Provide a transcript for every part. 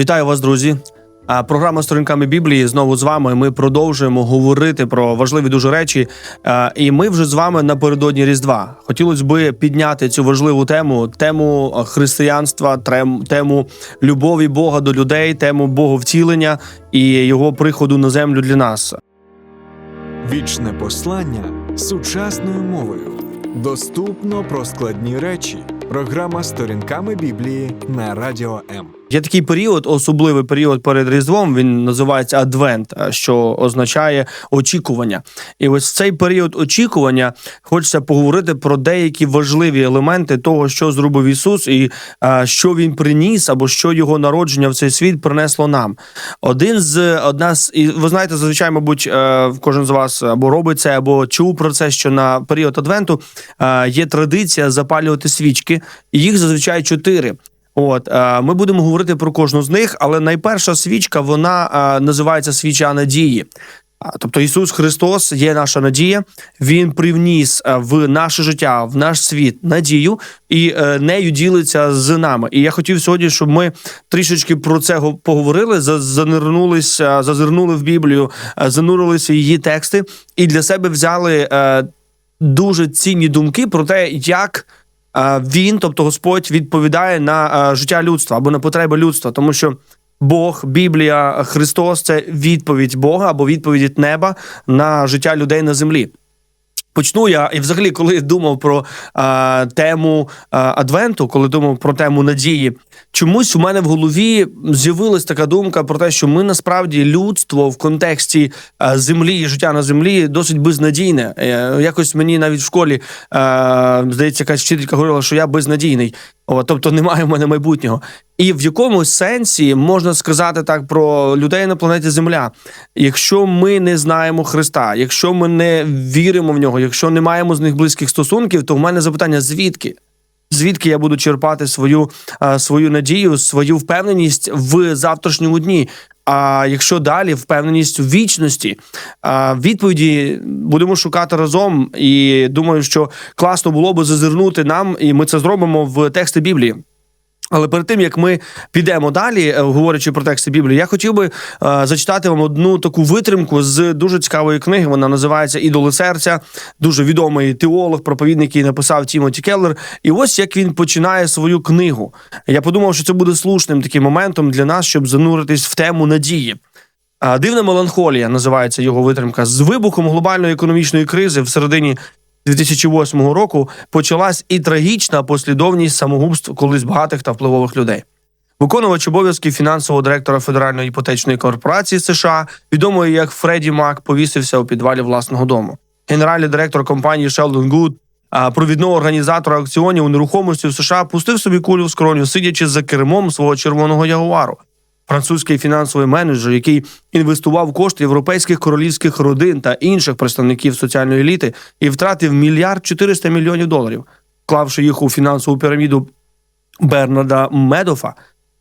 Вітаю вас, друзі. А, Програма сторінками Біблії знову з вами. Ми продовжуємо говорити про важливі дуже речі. І ми вже з вами напередодні Різдва. Хотілося би підняти цю важливу тему: тему християнства, тему любові Бога до людей, тему Боговтілення і його приходу на землю для нас. Вічне послання сучасною мовою. Доступно про складні речі. Програма сторінками Біблії на Радіо М. Є такий період, особливий період перед Різдвом. Він називається Адвент, що означає очікування. І ось цей період очікування хочеться поговорити про деякі важливі елементи того, що зробив Ісус, і а, що він приніс, або що його народження в цей світ принесло нам. Один з одна з і ви знаєте, зазвичай, мабуть, е, кожен з вас або робить це, або чув про це, що на період Адвенту е, є традиція запалювати свічки, і їх зазвичай чотири. От е, ми будемо говорити про кожну з них, але найперша свічка вона е, називається свіча надії. Тобто Ісус Христос є наша надія. Він привніс е, в наше життя, в наш світ надію і нею ділиться з нами. І я хотів сьогодні, щоб ми трішечки про це го- поговорили, за- занирнулися, зазирнули в Біблію, занурилися її тексти і для себе взяли дуже цінні думки про те, як він, тобто Господь, відповідає на життя людства або на потреби людства, тому що. Бог, Біблія, Христос це відповідь Бога або відповідь від неба на життя людей на землі. Почну я, і взагалі, коли думав про е, тему е, Адвенту, коли думав про тему надії, чомусь у мене в голові з'явилась така думка про те, що ми насправді людство в контексті е, землі і життя на землі досить безнадійне. Е, якось мені навіть в школі е, здається, якась вчителька говорила, що я безнадійний. Тобто немає в мене майбутнього. І в якомусь сенсі можна сказати так про людей на планеті Земля. Якщо ми не знаємо Христа, якщо ми не віримо в нього, якщо не маємо з них близьких стосунків, то в мене запитання: звідки? Звідки я буду черпати свою, а, свою надію, свою впевненість в завтрашньому дні? А якщо далі впевненість у вічності, а, відповіді будемо шукати разом. І думаю, що класно було би зазирнути нам, і ми це зробимо в тексти Біблії. Але перед тим як ми підемо далі, е, говорячи про тексти Біблії, я хотів би е, зачитати вам одну таку витримку з дуже цікавої книги. Вона називається Ідоли серця. Дуже відомий теолог, проповідник, який написав Тімоті Келлер. І ось як він починає свою книгу. Я подумав, що це буде слушним таким моментом для нас, щоб зануритись в тему надії. Дивна меланхолія називається його витримка. З вибухом глобальної економічної кризи в середині 2008 року почалась і трагічна послідовність самогубств колись багатих та впливових людей. Виконувач обов'язків фінансового директора Федеральної іпотечної корпорації США, відомої як Фредді Мак, повісився у підвалі власного дому. Генеральний директор компанії Шелдон Гуд, провідного організатора аукціонів у нерухомості в США, пустив собі кулю в скроню, сидячи за кермом свого червоного ягуару. Французький фінансовий менеджер, який інвестував кошти європейських королівських родин та інших представників соціальної еліти, і втратив мільярд 400 мільйонів доларів, вклавши їх у фінансову піраміду Бернарда Медофа,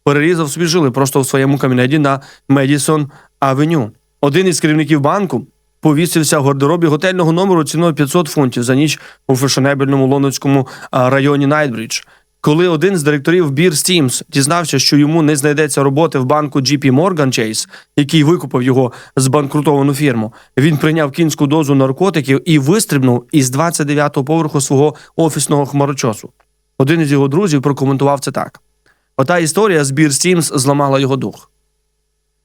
перерізав собі жили просто у своєму кабінеті на Медісон Авеню. Один із керівників банку повісився в гардеробі готельного номеру ціною 500 фунтів за ніч у фешенебельному лондонському районі Найтбридж. Коли один з директорів Бір Стімс дізнався, що йому не знайдеться роботи в банку JP Morgan Chase, який викупив його збанкрутовану фірму, він прийняв кінську дозу наркотиків і вистрибнув із 29-го поверху свого офісного хмарочосу. Один із його друзів прокоментував це так: ота історія з Бір Стімс зламала його дух.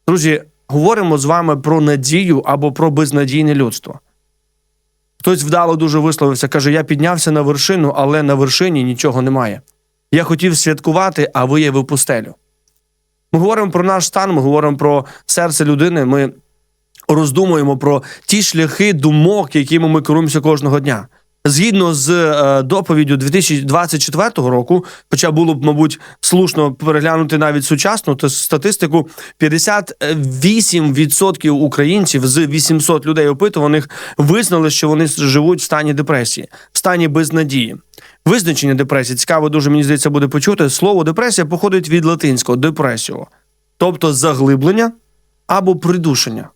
Друзі, говоримо з вами про надію або про безнадійне людство. Хтось вдало дуже висловився, каже: Я піднявся на вершину, але на вершині нічого немає. Я хотів святкувати, а виявив пустелю. Ми говоримо про наш стан, ми говоримо про серце людини. Ми роздумуємо про ті шляхи думок, якими ми керуємося кожного дня. Згідно з е, доповіддю 2024 року, хоча було б, мабуть, слушно переглянути навіть сучасну то статистику, 58% українців з 800 людей опитуваних визнали, що вони живуть в стані депресії, в стані безнадії. Визначення депресії цікаво, дуже мені здається, буде почути. Слово депресія походить від латинського депресіо, тобто заглиблення або придушення.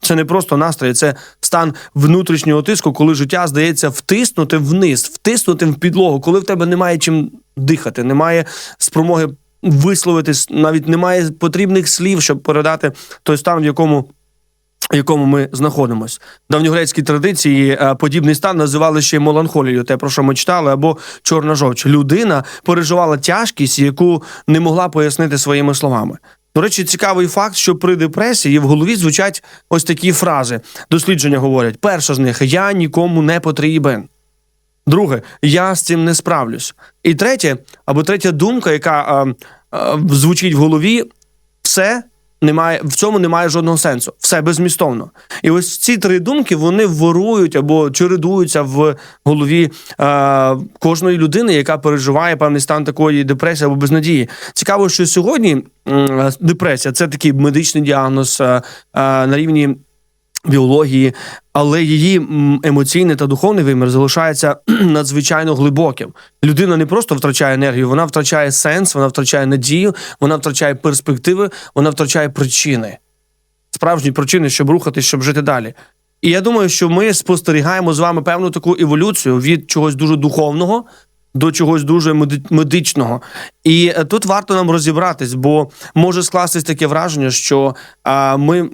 Це не просто настрій, це стан внутрішнього тиску, коли життя здається втиснути вниз, втиснути в підлогу, коли в тебе немає чим дихати, немає спромоги висловитись, навіть немає потрібних слів, щоб передати той стан, в якому. В якому ми знаходимося. В давньогрецькій традиції е, подібний стан називали ще меланхолією, те, про що ми читали, або чорна жовч. Людина переживала тяжкість, яку не могла пояснити своїми словами. До речі, цікавий факт, що при депресії в голові звучать ось такі фрази. Дослідження говорять: перша з них я нікому не потрібен. Друге, я з цим не справлюсь. І третє, або третя думка, яка е, е, звучить в голові, все немає в цьому немає жодного сенсу, все безмістовно. І ось ці три думки вони ворують або чередуються в голові е, кожної людини, яка переживає певний стан такої депресії або безнадії. Цікаво, що сьогодні е, депресія це такий медичний діагноз е, е, на рівні біології, але її емоційний та духовний вимір залишається надзвичайно глибоким. Людина не просто втрачає енергію, вона втрачає сенс, вона втрачає надію, вона втрачає перспективи, вона втрачає причини, справжні причини, щоб рухатись, щоб жити далі. І я думаю, що ми спостерігаємо з вами певну таку еволюцію від чогось дуже духовного до чогось дуже медичного. І е, тут варто нам розібратись, бо може скластись таке враження, що а, ми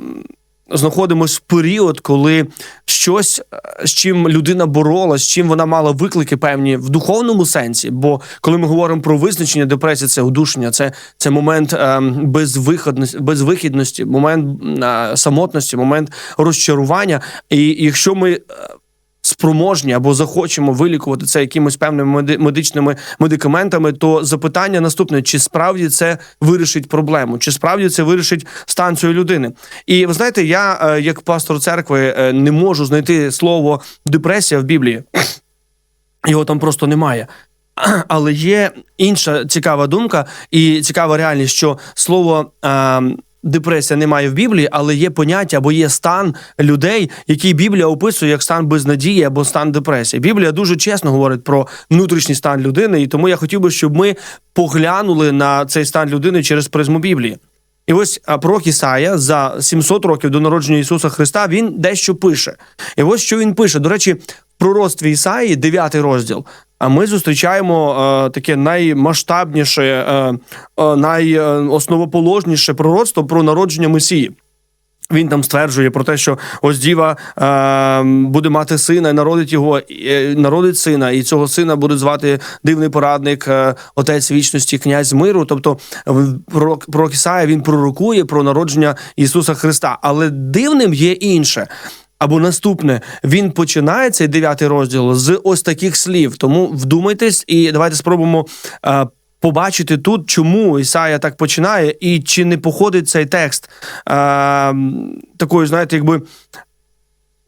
знаходимося в період, коли щось, е, з чим людина боролась, з чим вона мала виклики певні в духовному сенсі. Бо коли ми говоримо про визначення депресії, це удушення, це, це момент е, безвиходності, безвихідності, момент е, самотності, момент розчарування. І якщо ми. Спроможні або захочемо вилікувати це якимось певними медичними медикаментами, то запитання наступне: чи справді це вирішить проблему, чи справді це вирішить стан цієї людини? І ви знаєте, я е, як пастор церкви е, не можу знайти слово депресія в Біблії. Його там просто немає. Але є інша цікава думка і цікава реальність, що слово е, депресія немає в Біблії, але є поняття або є стан людей, який Біблія описує як стан безнадії або стан депресії. Біблія дуже чесно говорить про внутрішній стан людини, і тому я хотів би, щоб ми поглянули на цей стан людини через призму Біблії. І ось пророк Ісая за 700 років до народження Ісуса Христа він дещо пише. І ось що він пише. До речі, в пророцтві Ісаї, 9 розділ. А ми зустрічаємо е, таке наймасштабніше, е, е, найосновоположніше пророцтво про народження Месії. Він там стверджує про те, що ось діва е, буде мати сина, і народить його, е, народить сина, і цього сина буде звати дивний порадник, е, отець вічності, князь миру. Тобто, пророк, пророк Ісая він пророкує про народження Ісуса Христа. Але дивним є інше. Або наступне, він починає цей дев'ятий розділ з ось таких слів. Тому вдумайтесь, і давайте спробуємо е, побачити тут, чому Ісая так починає, і чи не походить цей текст е, такою, знаєте, якби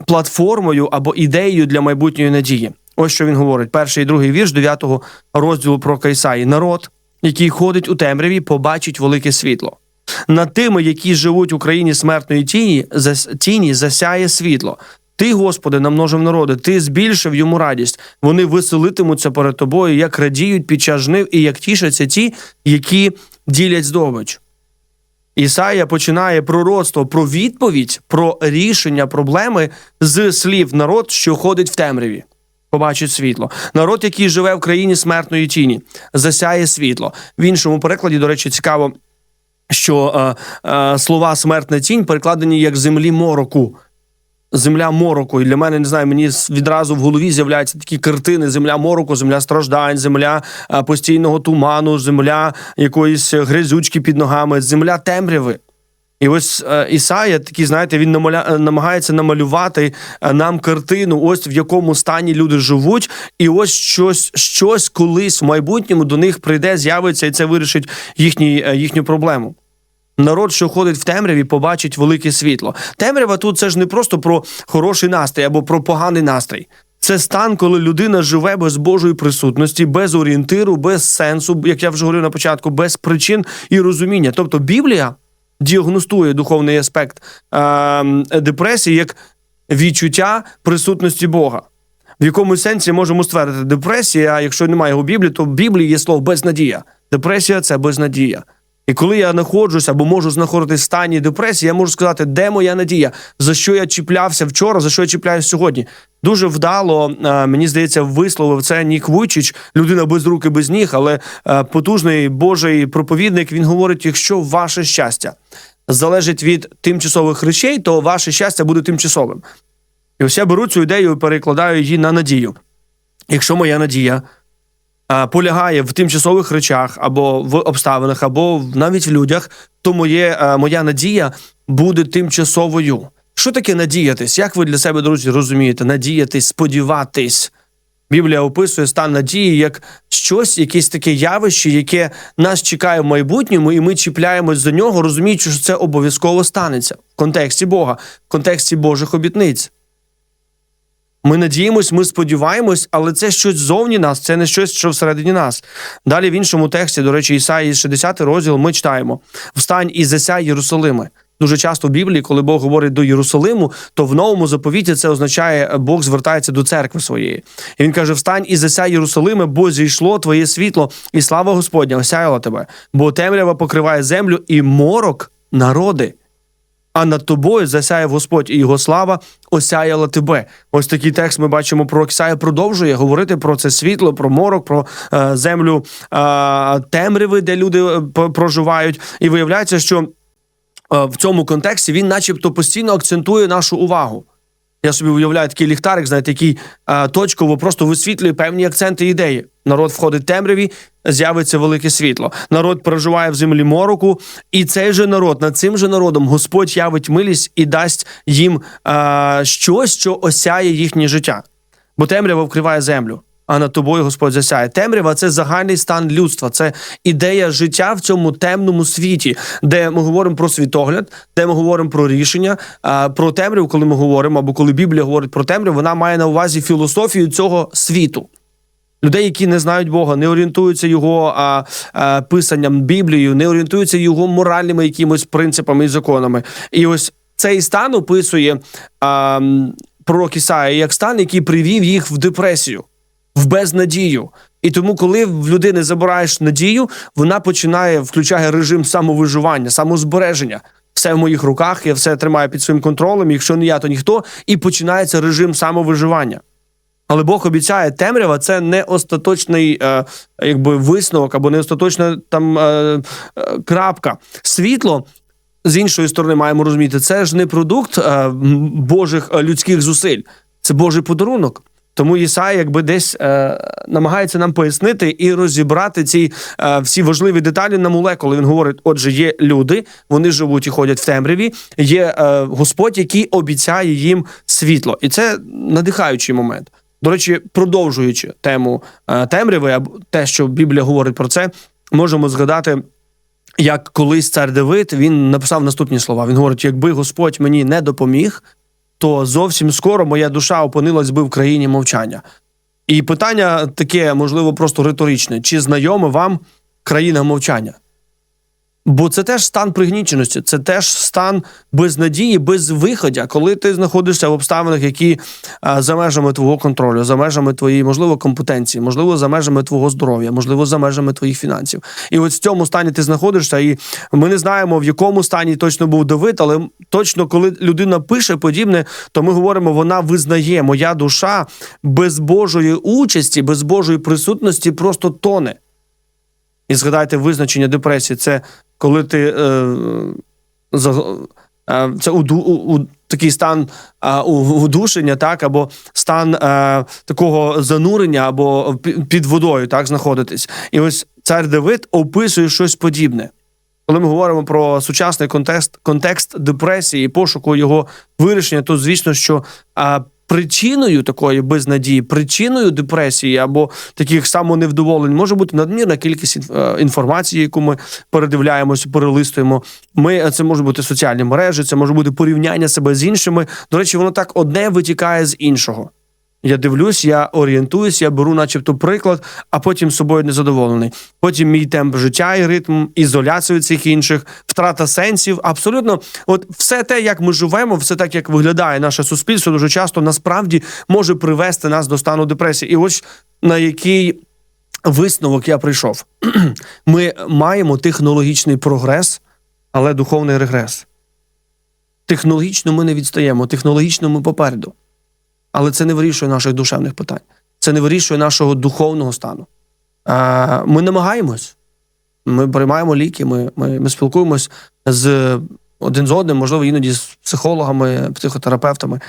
платформою або ідеєю для майбутньої надії. Ось що він говорить: перший і другий вірш 9 розділу про Кайсаї. Народ, який ходить у темряві, побачить велике світло. Над тими, які живуть у країні смертної тіні, зас- тіні засяє світло. Ти, Господи, намножив народи, ти збільшив йому радість. Вони веселитимуться перед тобою, як радіють під час жнив, і як тішаться ті, які ділять здобич. Ісая починає пророцтво про відповідь, про рішення проблеми з слів народ, що ходить в темряві. Побачить світло. Народ, який живе в країні смертної тіні, засяє світло. В іншому перекладі, до речі, цікаво, що е, е, слова смертна тінь перекладені як землі мороку. Земля мороку. І для мене не знаю, мені відразу в голові з'являються такі картини: земля мороку, земля страждань, земля е, постійного туману, земля якоїсь гризючки під ногами, земля темряви. І ось е, Ісая, такий, знаєте, він намаля... е, намагається намалювати е, нам картину, ось в якому стані люди живуть, і ось щось, щось колись в майбутньому до них прийде, з'явиться, і це вирішить їхній, е, їхню проблему. Народ, що ходить в темряві, побачить велике світло. Темрява тут це ж не просто про хороший настрій або про поганий настрій. Це стан, коли людина живе без Божої присутності, без орієнтиру, без сенсу, як я вже говорив на початку, без причин і розуміння. Тобто Біблія діагностує духовний аспект е, депресії як відчуття присутності Бога. В якому сенсі можемо ствердити депресія, якщо немає його в Біблії, то в Біблії є слово безнадія. Депресія це безнадія. І коли я знаходжусь або можу знаходитись в стані депресії, я можу сказати, де моя надія, за що я чіплявся вчора, за що я чіпляюсь сьогодні. Дуже вдало, е, мені здається, висловив це Нік Вуйчич, людина без рук і без ніг, але е, потужний Божий проповідник. Він говорить: якщо ваше щастя залежить від тимчасових речей, то ваше щастя буде тимчасовим. І ось я беру цю ідею і перекладаю її на надію. Якщо моя надія полягає в тимчасових речах або в обставинах, або навіть в людях, то моє, а, моя надія буде тимчасовою. Що таке надіятись? Як ви для себе, друзі, розумієте? Надіятись, сподіватись. Біблія описує стан надії як щось, якесь таке явище, яке нас чекає в майбутньому, і ми чіпляємось за нього, розуміючи, що це обов'язково станеться в контексті Бога, в контексті Божих обітниць. Ми надіємось, ми сподіваємось, але це щось зовні нас, це не щось, що всередині нас. Далі в іншому тексті, до речі, Ісаї 60 розділ, ми читаємо: Встань і засяй Єрусалиме. Дуже часто в Біблії, коли Бог говорить до Єрусалиму, то в новому заповіті це означає, Бог звертається до церкви своєї. І він каже: Встань і засяй Єрусалиме, бо зійшло твоє світло, і слава Господня осяяла тебе, бо темрява покриває землю і морок народи а над тобою засяяв Господь і його слава осяяла тебе. Ось такий текст ми бачимо про Ісая продовжує говорити про це світло, про морок, про е, землю е, темряви, де люди е, проживають. І виявляється, що е, в цьому контексті він, начебто, постійно акцентує нашу увагу. Я собі уявляю такий ліхтарик, знаєте, який е, точково просто висвітлює певні акценти ідеї. Народ входить темряві, з'явиться велике світло. Народ проживає в землі мороку, і цей же народ, над цим же народом Господь явить милість і дасть їм е, щось, що осяє їхнє життя. Бо темрява вкриває землю. А над тобою Господь засяє. Темрява це загальний стан людства, це ідея життя в цьому темному світі, де ми говоримо про світогляд, де ми говоримо про рішення. Про темряву, коли ми говоримо, або коли Біблія говорить про темряву, вона має на увазі філософію цього світу. Людей, які не знають Бога, не орієнтуються його а, а, писанням Біблією, не орієнтуються його моральними якимось принципами і законами. І ось цей стан описує а, пророк Ісая як стан, який привів їх в депресію, в безнадію. І тому, коли в людини забираєш надію, вона починає включає режим самовиживання, самозбереження. Все в моїх руках, я все тримаю під своїм контролем. Якщо не я, то ніхто, і починається режим самовиживання. Але Бог обіцяє, темрява це не остаточний е, якби висновок або не остаточна там е, е, крапка. Світло. З іншої сторони, маємо розуміти, це ж не продукт е, Божих е, людських зусиль, це Божий подарунок. Тому Ісай якби десь е, намагається нам пояснити і розібрати ці е, всі важливі деталі на молекули. Він говорить: отже, є люди, вони живуть і ходять в темряві. Є е, Господь, який обіцяє їм світло, і це надихаючий момент. До речі, продовжуючи тему е, темряви, або те, що Біблія говорить про це, можемо згадати. Як колись цар Давид він написав наступні слова. Він говорить: якби Господь мені не допоміг, то зовсім скоро моя душа опинилась би в країні мовчання. І питання таке, можливо, просто риторичне: чи знайоме вам країна мовчання? Бо це теж стан пригніченості, це теж стан безнадії, безвиходя, коли ти знаходишся в обставинах, які а, за межами твого контролю, за межами твоєї, можливо, компетенції, можливо, за межами твого здоров'я, можливо, за межами твоїх фінансів. І от в цьому стані ти знаходишся, і ми не знаємо, в якому стані точно був Давид, але точно, коли людина пише подібне, то ми говоримо, вона визнає, моя душа без Божої участі, без Божої присутності просто тоне. І згадайте визначення депресії це коли ти е, за, е, це уду, у, у, такий стан е, у- удушення, так, або стан е, такого занурення, або під водою так, знаходитись. І ось цар Давид описує щось подібне. Коли ми говоримо про сучасний контекст, контекст депресії і пошуку його вирішення, то звісно, що а, причиною такої безнадії, причиною депресії або таких самоневдоволень може бути надмірна кількість е, інформації, яку ми передивляємося, перелистуємо. Ми це може бути соціальні мережі, це може бути порівняння себе з іншими. До речі, воно так одне витікає з іншого. Я дивлюсь, я орієнтуюсь, я беру, начебто, приклад, а потім собою незадоволений. Потім мій темп життя і ритм, ізоляцію цих інших, втрата сенсів. Абсолютно, от все те, як ми живемо, все так, як виглядає наше суспільство, дуже часто насправді може привести нас до стану депресії. І ось на який висновок я прийшов. Ми маємо технологічний прогрес, але духовний регрес. Технологічно ми не відстаємо, технологічно ми попереду. Але це не вирішує наших душевних питань. Це не вирішує нашого духовного стану. Ми намагаємось. Ми приймаємо ліки, ми, ми, ми спілкуємось з один з одним, можливо, іноді з психологами, психотерапевтами,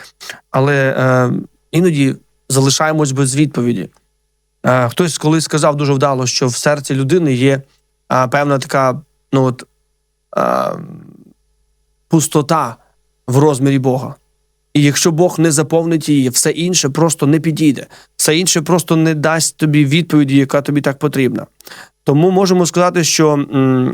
але е, іноді залишаємось без відповіді. Е, хтось колись сказав дуже вдало, що в серці людини є е, певна така ну, от, пустота в розмірі Бога. І якщо Бог не заповнить її, все інше просто не підійде, все інше просто не дасть тобі відповіді, яка тобі так потрібна. Тому можемо сказати, що м,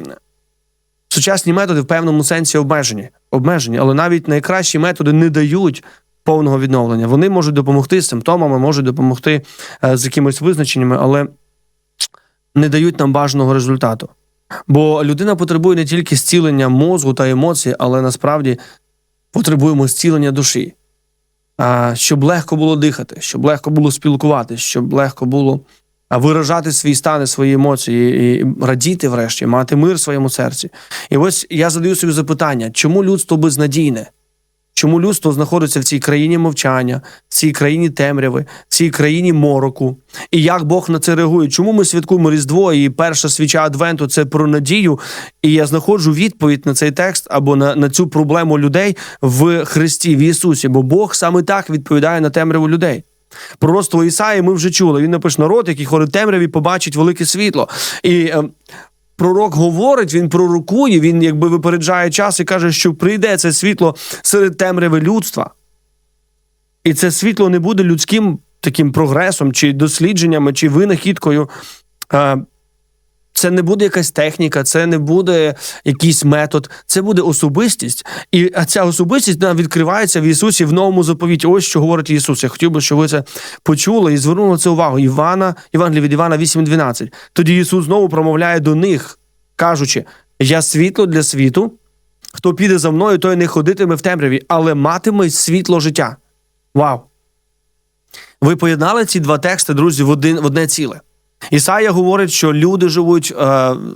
сучасні методи в певному сенсі обмежені, обмежені, але навіть найкращі методи не дають повного відновлення. Вони можуть допомогти з симптомами, можуть допомогти е, з якимись визначеннями, але не дають нам бажаного результату. Бо людина потребує не тільки зцілення мозку та емоцій, але насправді потребуємо зцілення душі. Щоб легко було дихати, щоб легко було спілкуватися, щоб легко було виражати свій стан свої емоції, і радіти, врешті, мати мир в своєму серці. І ось я задаю собі запитання: чому людство безнадійне? Чому людство знаходиться в цій країні мовчання, в цій країні темряви, в цій країні мороку? І як Бог на це реагує? Чому ми святкуємо Різдво? І перша свіча Адвенту це про надію. І я знаходжу відповідь на цей текст або на, на цю проблему людей в Христі, в Ісусі. Бо Бог саме так відповідає на темряву людей. Пророцтво Ісаї ми вже чули. Він напише народ, який ходить темряві, побачить велике світло. І е, пророк говорить, він пророкує, він якби випереджає час і каже, що прийде це світло серед темряви людства. І це світло не буде людським таким прогресом, чи дослідженнями, чи винахідкою. Це не буде якась техніка, це не буде якийсь метод, це буде особистість. І ця особистість вона відкривається в Ісусі в новому заповіті. Ось що говорить Ісус. Я хотів би, щоб ви це почули і звернули це увагу. Івана, Євангелія від Івана 8.12. Тоді Ісус знову промовляє до них, кажучи: Я світло для світу. Хто піде за мною, той не ходитиме в темряві, але матиме світло життя. Вау! Ви поєднали ці два тексти, друзі, в, один, в одне ціле. Ісая говорить, що люди живуть е,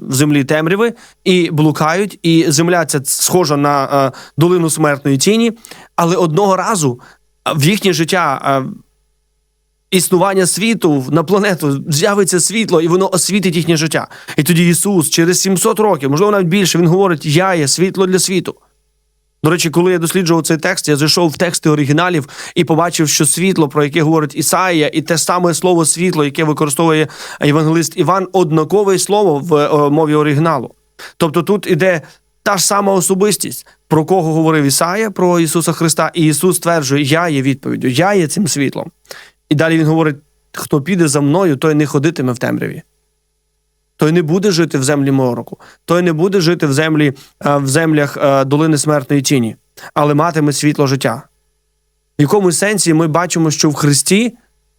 в землі темряви і блукають, і земля ця схожа на е, долину смертної тіні, але одного разу в їхнє життя. Е, Існування світу на планету з'явиться світло, і воно освітить їхнє життя. І тоді Ісус через 700 років, можливо, навіть більше, Він говорить: Я є світло для світу. До речі, коли я досліджував цей текст, я зайшов в тексти оригіналів і побачив, що світло, про яке говорить Ісаїя, і те саме слово світло, яке використовує євангелист Іван, однакове слово в е, мові оригіналу. Тобто тут іде та ж сама особистість, про кого говорив Ісая, про Ісуса Христа, і Ісус стверджує, я є відповіддю, я є цим світлом. І далі він говорить: хто піде за мною, той не ходитиме в темряві. Той не буде жити в землі мороку, той не буде жити в землі е, в землях е, долини смертної тіні, але матиме світло життя. В якомусь сенсі ми бачимо, що в Христі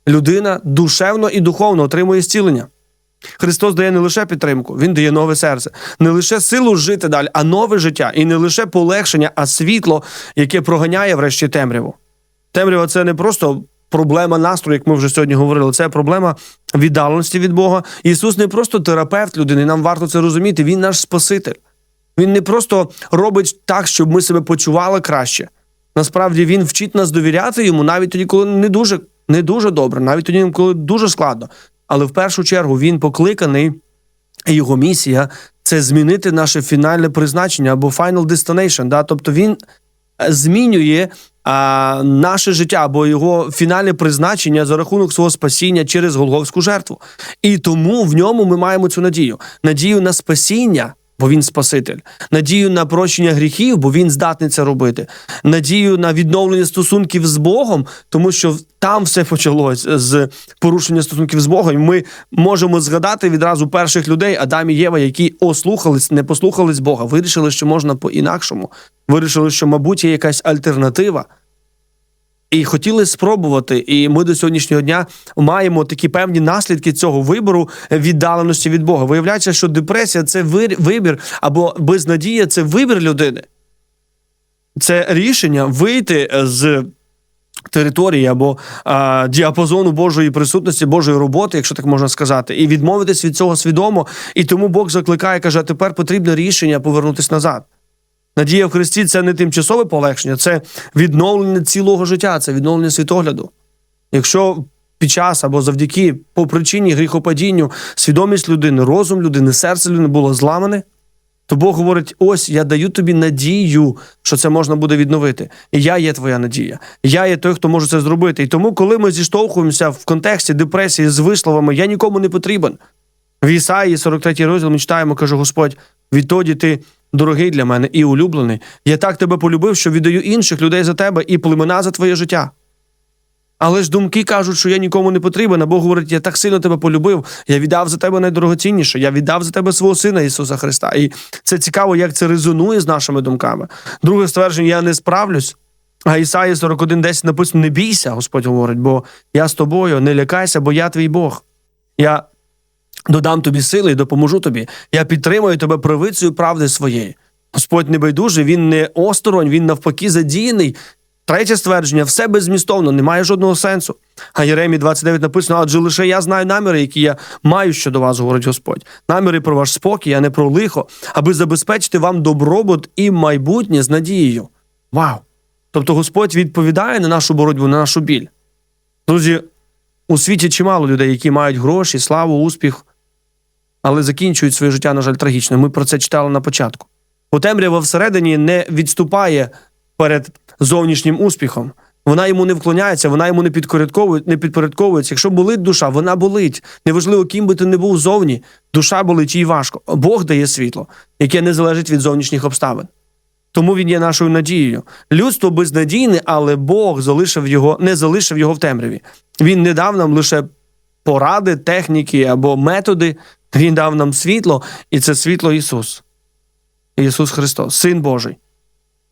людина душевно і духовно отримує зцілення. Христос дає не лише підтримку, Він дає нове серце, не лише силу жити далі, а нове життя, і не лише полегшення, а світло, яке проганяє врешті темряву. Темрява це не просто проблема настрою, як ми вже сьогодні говорили. Це проблема віддаленості від Бога. Ісус не просто терапевт людини, нам варто це розуміти. Він наш Спаситель. Він не просто робить так, щоб ми себе почували краще. Насправді він вчить нас довіряти йому навіть тоді, коли не дуже, не дуже добре, навіть тоді, коли дуже складно. Але в першу чергу він покликаний, і його місія це змінити наше фінальне призначення або final destination. Да? Тобто він змінює а, наше життя або його фінальне призначення за рахунок свого спасіння через Голговську жертву. І тому в ньому ми маємо цю надію: надію на спасіння. Бо він Спаситель, надію на прощення гріхів, бо він здатний це робити, надію на відновлення стосунків з Богом, тому що там все почалось з порушення стосунків з Богом. Ми можемо згадати відразу перших людей Адам і Єва, які ослухались, не послухались Бога, вирішили, що можна по-інакшому, вирішили, що, мабуть, є якась альтернатива. І хотіли спробувати, і ми до сьогоднішнього дня маємо такі певні наслідки цього вибору віддаленості від Бога. Виявляється, що депресія це вибір або безнадія це вибір людини. Це рішення вийти з території або а, діапазону Божої присутності, Божої роботи, якщо так можна сказати, і відмовитись від цього свідомо. І тому Бог закликає, каже: тепер потрібне рішення повернутися назад. Надія в Христі це не тимчасове полегшення, це відновлення цілого життя, це відновлення світогляду. Якщо під час або завдяки по причині гріхопадінню свідомість людини, розум людини, серце людини було зламане, то Бог говорить: ось я даю тобі надію, що це можна буде відновити. І я є твоя надія. Я є той, хто може це зробити. І тому, коли ми зіштовхуємося в контексті депресії з висловами Я нікому не потрібен. В Ісаї, 43 розділ, ми читаємо, каже Господь: відтоді ти дорогий для мене і улюблений. Я так тебе полюбив, що віддаю інших людей за тебе і племена за твоє життя. Але ж думки кажуть, що я нікому не потрібен, а Бог говорить, я так сильно тебе полюбив, я віддав за тебе найдорогоцінніше, я віддав за тебе свого сина Ісуса Христа. І це цікаво, як це резонує з нашими думками. Друге ствердження: я не справлюсь. А Ісаї 41.10 написано: не бійся, Господь говорить, бо я з тобою, не лякайся, бо я твій Бог. Я додам тобі сили і допоможу тобі. Я підтримую тебе правицею правди своєї. Господь не байдужий, він не осторонь, він навпаки задіяний. Третє ствердження все беззмістовно, немає жодного сенсу. А Єремі 29 написано: адже лише я знаю наміри, які я маю щодо вас, говорить Господь. Наміри про ваш спокій, а не про лихо, аби забезпечити вам добробут і майбутнє з надією. Вау! Тобто Господь відповідає на нашу боротьбу, на нашу біль. Друзі, у світі чимало людей, які мають гроші, славу, успіх, але закінчують своє життя, на жаль, трагічно. Ми про це читали на початку. Бо темрява всередині не відступає перед зовнішнім успіхом. Вона йому не вклоняється, вона йому не підпорядковує, не підпорядковується. Якщо болить душа, вона болить. Неважливо, ким би ти не був зовні, душа болить їй важко. Бог дає світло, яке не залежить від зовнішніх обставин. Тому він є нашою надією. Людство безнадійне, але Бог залишив його, не залишив його в темряві. Він не дав нам лише поради, техніки або методи. Він дав нам світло, і це світло Ісус. Ісус Христос, Син Божий.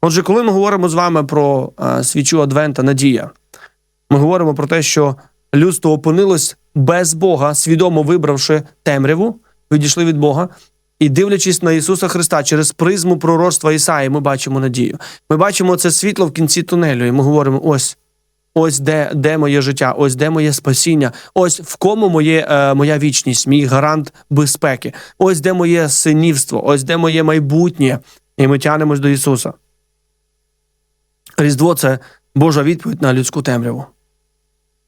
Отже, коли ми говоримо з вами про а, свічу Адвента Надія, ми говоримо про те, що людство опинилось без Бога, свідомо вибравши темряву, відійшли від Бога, і дивлячись на Ісуса Христа через призму пророцтва Ісаї, ми бачимо надію. Ми бачимо це світло в кінці тунелю, і ми говоримо: ось. Ось де, де моє життя, ось де моє спасіння, ось в кому моє, е, моя вічність, мій гарант безпеки, ось де моє синівство, ось де моє майбутнє. І ми тянемось до Ісуса. Різдво це Божа відповідь на людську темряву.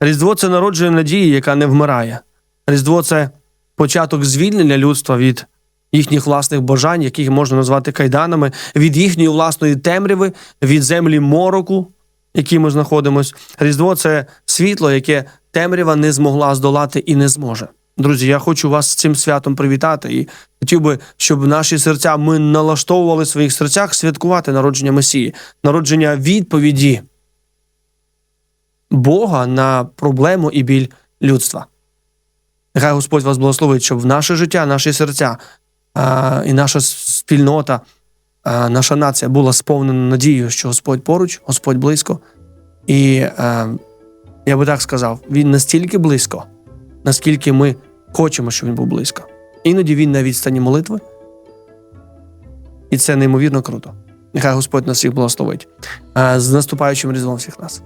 Різдво це народження надії, яка не вмирає. Різдво це початок звільнення людства від їхніх власних бажань, яких можна назвати кайданами, від їхньої власної темряви, від землі мороку, якій ми знаходимося. Різдво це світло, яке темрява не змогла здолати і не зможе. Друзі, я хочу вас з цим святом привітати і хотів би, щоб наші серця ми налаштовували в своїх серцях святкувати народження Месії, народження відповіді Бога на проблему і біль людства. Нехай Господь вас благословить, щоб в наше життя, наші серця а, і наша спільнота, наша нація була сповнена надією, що Господь поруч, Господь близько. І я би так сказав, Він настільки близько, наскільки ми хочемо, щоб він був близько. Іноді він на відстані молитви. І це неймовірно круто. Нехай Господь нас всіх благословить. З наступаючим різдвом всіх нас.